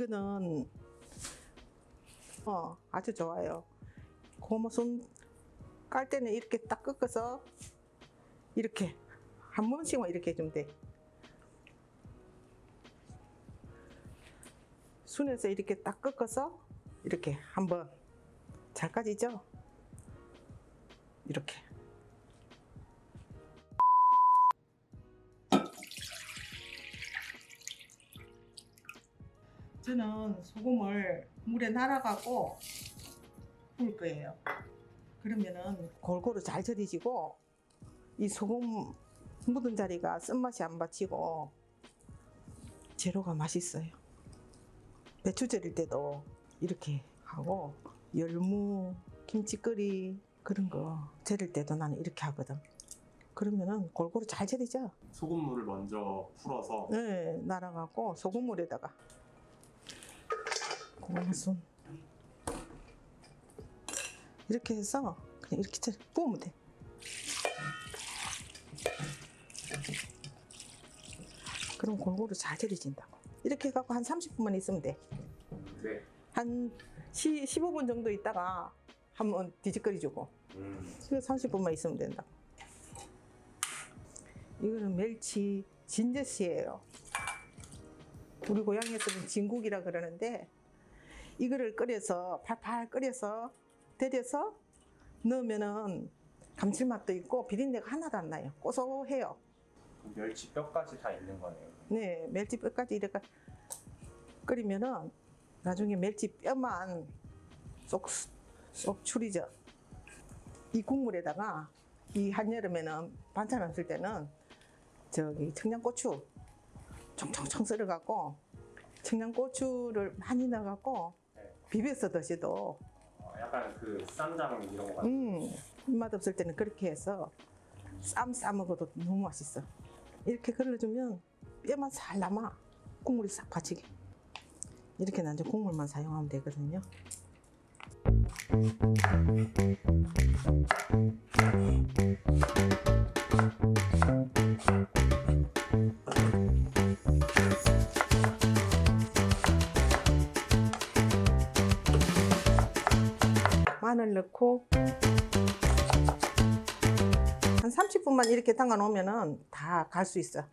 이거는 어 아주 좋아요. 고무순 깔 때는 이렇게 딱 꺾어서 이렇게 한 번씩만 이렇게 해주면 돼. 순에서 이렇게 딱 꺾어서 이렇게 한번 잘 까지죠? 이렇게. 저는 소금을 물에 날아가고 부을 거예요. 그러면은 골고루 잘 절이지고 이 소금 묻은 자리가 쓴맛이 안 받치고 재료가 맛있어요. 배추 절일 때도 이렇게 하고 열무, 김치curry 그런 거 절일 때도 나는 이렇게 하거든. 그러면은 골고루 잘 절이죠. 소금물을 먼저 풀어서 네, 날아가고 소금물에다가 고마순 이렇게 해서 그냥 이렇게 잘 부으면 돼. 그럼 골고루 잘 절여진다고. 이렇게 해갖고 한 30분만 있으면 돼. 네. 한 10, 15분 정도 있다가 한번 뒤집거리 주고. 음. 이거 30분만 있으면 된다. 이거는 멸치 진저씨예요. 우리 고향에서는 진국이라 그러는데 이거를 끓여서 팔팔 끓여서 데려서 넣으면은 감칠맛도 있고 비린내가 하나도 안 나요. 고소해요. 멸치 뼈까지 다 있는 거네요. 네, 멸치 뼈까지 이렇게 끓이면은 나중에 멸치 뼈만 쏙, 쏙 추리죠. 이 국물에다가 이 한여름에는 반찬 없을 때는 저기 청양고추 총총총 썰어갖고 청양고추를 많이 넣어갖고 네. 비벼서 드셔도 어, 약간 그 쌈장 이런 거. 음, 입맛 없을 때는 그렇게 해서 쌈 싸먹어도 너무 맛있어. 이렇게 걸러주면 뼈만 살 남아. 국물이 싹 빠지게. 이렇게 나중에 국물만 사용하면 되거든요. 마늘 넣고 한 30분만 이렇게 담가 놓으면 다 갈 수 있어.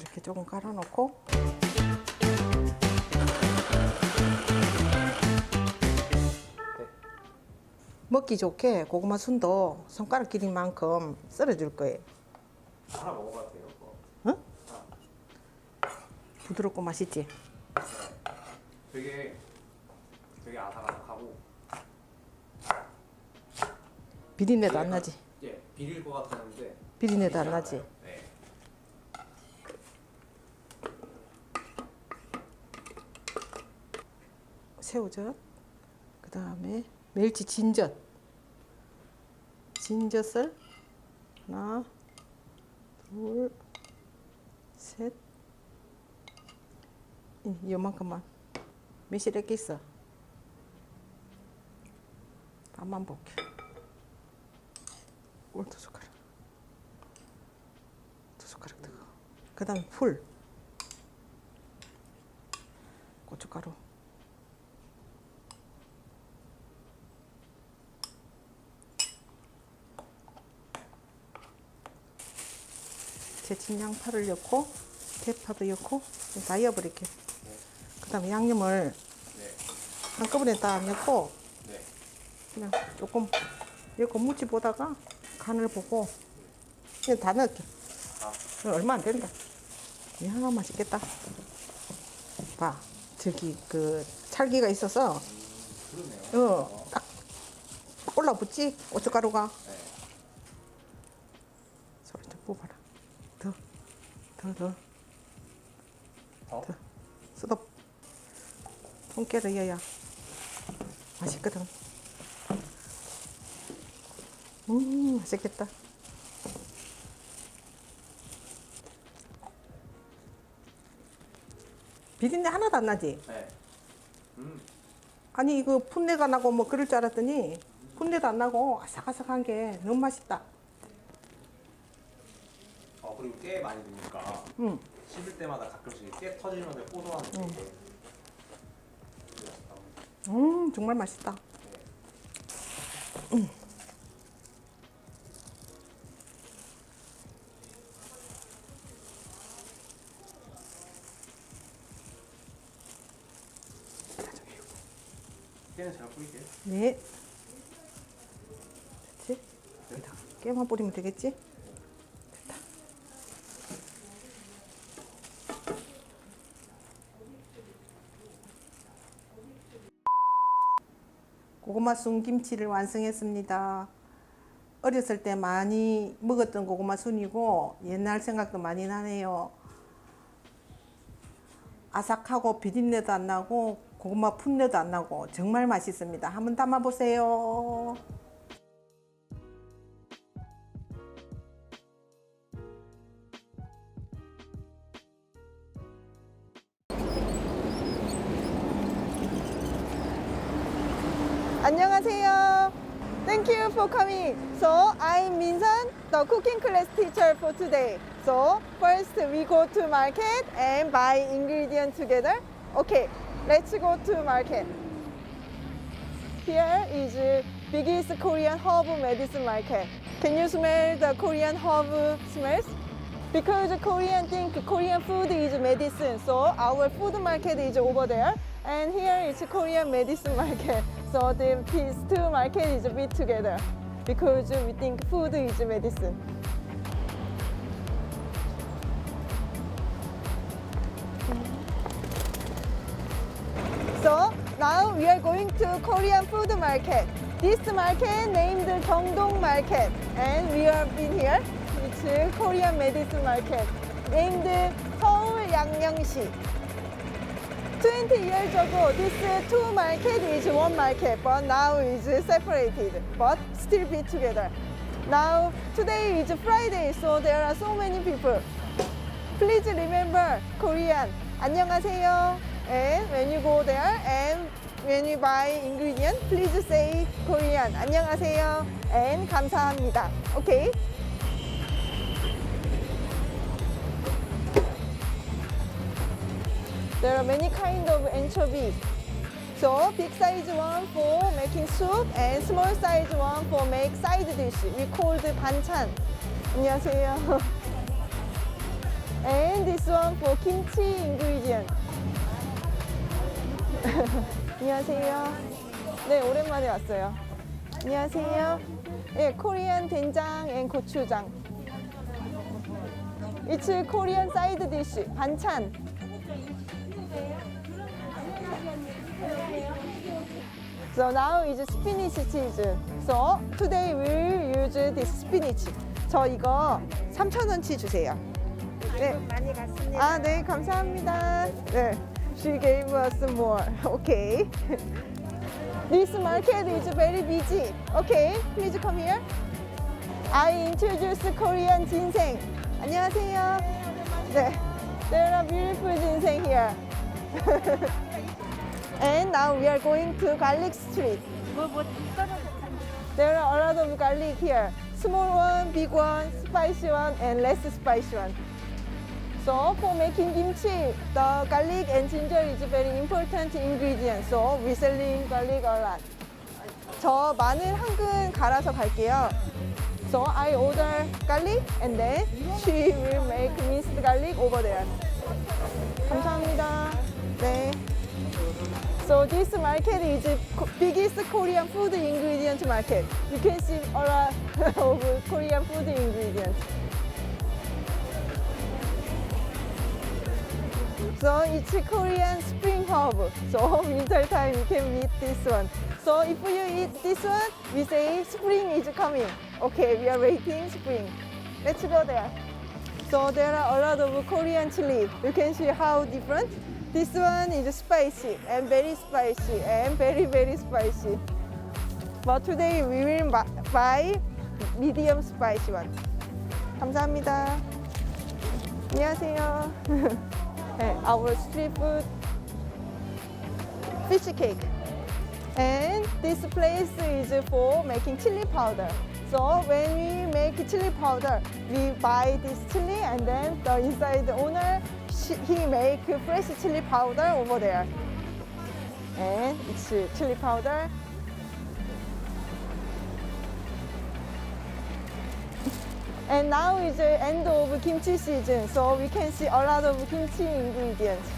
이렇게 조금 깔아 놓고 먹기 좋게 고구마 순도 손가락 길이 만큼 썰어 줄 거예요. 하나. 그거? 응? 부드럽고 맛있지? 되게 아삭아삭하고 비린내도 안 나지? 예 비릴 것 같았는데 비린내도 안 나지? 네. 새우젓, 그 다음에 멸치 진젓, 진젓을 하나, 둘, 셋, 이- 요만큼만 몇실 이렇게 있어. 밥만 볼게. 꼴두 숟가락. 두 숟가락 넣어. 그 다음 풀, 고춧가루. 데친 양파를 넣고 대파도 넣고 다 넣어버릴게. 그다음에 양념을 네. 한꺼번에 다 넣고 네. 그냥 조금 넣고 무치 보다가 간을 보고 그냥 다 넣을게. 아. 얼마 안 된다. 이야 맛있겠다. 봐 저기 그 찰기가 있어서 그러네요. 어딱 올라붙지 고춧가루가. 네. 소리 좀 뽑아라. 더, 더, 더, 더? 더. 수도 손깨를 여야 맛있거든. 음, 맛있겠다. 비린내 하나도 안 나지? 네. 음. 아니 이거 풋내가 나고 뭐 그럴 줄 알았더니 풋내도 안 나고 아삭아삭한 게 너무 맛있다. 어 그리고 꽤 많이 드니까 음. 씹을 때마다 가끔씩 깨 터지면서 고소한 게. 음. 음 정말 맛있다. 음. 깨는 제가 뿌릴게요. 네. 됐지? 여기다 깨만 뿌리면 되겠지? 됐다. 고구마 순 김치를 완성했습니다. 어렸을 때 많이 먹었던 고구마 순이고 옛날 생각도 많이 나네요. 아삭하고 비린내도 안 나고 고구마 풋내도 안 나고 정말 맛있습니다. 한번 담아 보세요. 안녕하세요. Thank you for coming. So I'm Minsan, the cooking class teacher for today. So first we go to market and buy ingredient together. Okay, let's go to market. Here is biggest Korean herb medicine market. Can you smell the Korean herb smells? Because Korean think Korean food is medicine, so our food market is over there, and here is Korean medicine market. So the, these two market is a bit together because we think food is medicine. we are going to Korean food market. This market named Gyeongdong Market, and we have been here. It's a Korean medicine market named Seoul Yangnyeong시. 20 years ago, this two market is one market, but now is separated, but still be together. Now today is Friday, so there are so many people. Please remember Korean. 안녕하세요. And when you go there and when you buy ingredient, please say Korean. 안녕하세요. And 감사합니다. Okay? There are many kind of anchovy. So big size one for making soup and small size one for make side dish. We call the 반찬. 안녕하세요. And this one for kimchi ingredient. 안녕하세요. 네, 오랜만에 왔어요. 안녕하세요. 예, 코리안 된장 앤 고추장. It's Korean side dish. 반찬. So now is spinach cheese. So today we use this spinach. 저 이거 3,000원치 주세요. 네. 많이 갔습니다. 아, 네, 감사합니다. 네. She gave us more. Okay. This market is very busy. Okay, please come here. I introduce Korean ginseng. 안녕하세요. 네. There are beautiful ginseng here. and now we are going to garlic street. There are a lot of garlic here. Small one, big one, spicy one, and less spicy one. So for making kimchi, the garlic and ginger is very important ingredient. So we selling garlic a lot. 저 마늘 한 근 갈아서 갈게요. So I order garlic and then she will make minced garlic over there. 감사합니다. 네. So this market is biggest Korean food ingredient market. You can see a lot of Korean food ingredients. So it's Korean spring herb. So winter time you can eat this one. So if you eat this one, we say spring is coming. Okay, we are waiting spring. Let's go there. So there are a lot of Korean chili. You can see how different. This one is spicy and very spicy and very very spicy. But today we will bu- buy medium spicy one. 감사합니다. 안녕하세요. 네, our street food fish cake. And this place is for making chili powder. So when we make chili powder, we buy this chili and then the inside owner, he make fresh chili powder over there. And it's chili powder. And now is the end of kimchi season, so we can see a lot of kimchi ingredients.